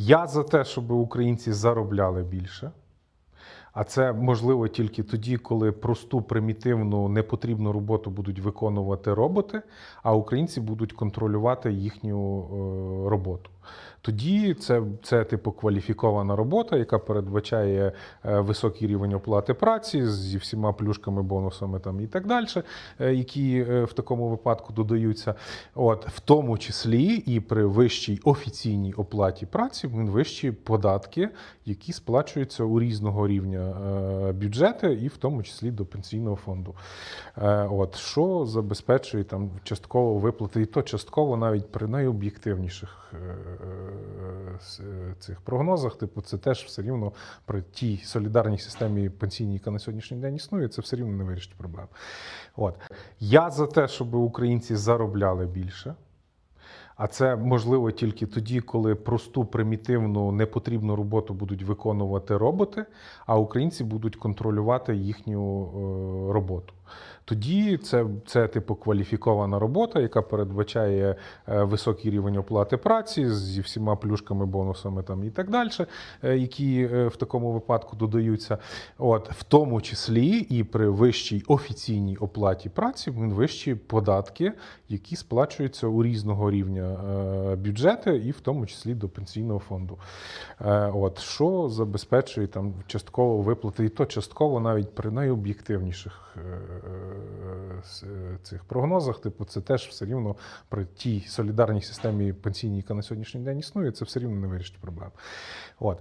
Я за те, щоб українці заробляли більше. А це можливо тільки тоді, коли просту, примітивну, непотрібну роботу будуть виконувати роботи, а українці будуть контролювати їхню е, роботу. Тоді це, це типу кваліфікована робота, яка передбачає е, високий рівень оплати праці зі всіма плюшками, бонусами там і так далі, е, які е, в такому випадку додаються. От в тому числі і при вищій офіційній оплаті праці він вищі податки, які сплачуються у різного рівня бюджети, і в тому числі до пенсійного фонду. От що забезпечує там частково виплати, і то частково навіть при найоб'єктивніших цих прогнозах, типу, це теж все рівно при тій солідарній системі пенсійній, яка на сьогоднішній день існує, це все рівно не вирішить проблем. От я за те, щоб українці заробляли більше. А це можливо тільки тоді, коли просту, примітивну, непотрібну роботу будуть виконувати роботи, а українці будуть контролювати їхню е, роботу. Тоді це, це типу кваліфікована робота, яка передбачає е, високий рівень оплати праці зі всіма плюшками, бонусами там і так далі, е, які е, в такому випадку додаються. От в тому числі і при вищій офіційній оплаті праці вищі податки, які сплачуються у різного рівня бюджети, і в тому числі до пенсійного фонду. От що забезпечує там частково виплати, і то частково навіть при найоб'єктивніших цих прогнозах, типу, це теж все рівно при тій солідарній системі пенсійній, яка на сьогоднішній день існує, це все рівно не вирішить проблем. От